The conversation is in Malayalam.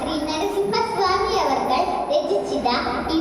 ശ്രീ നരസിംഹസ്വാമി അവർ രചിച്ചിത ഈ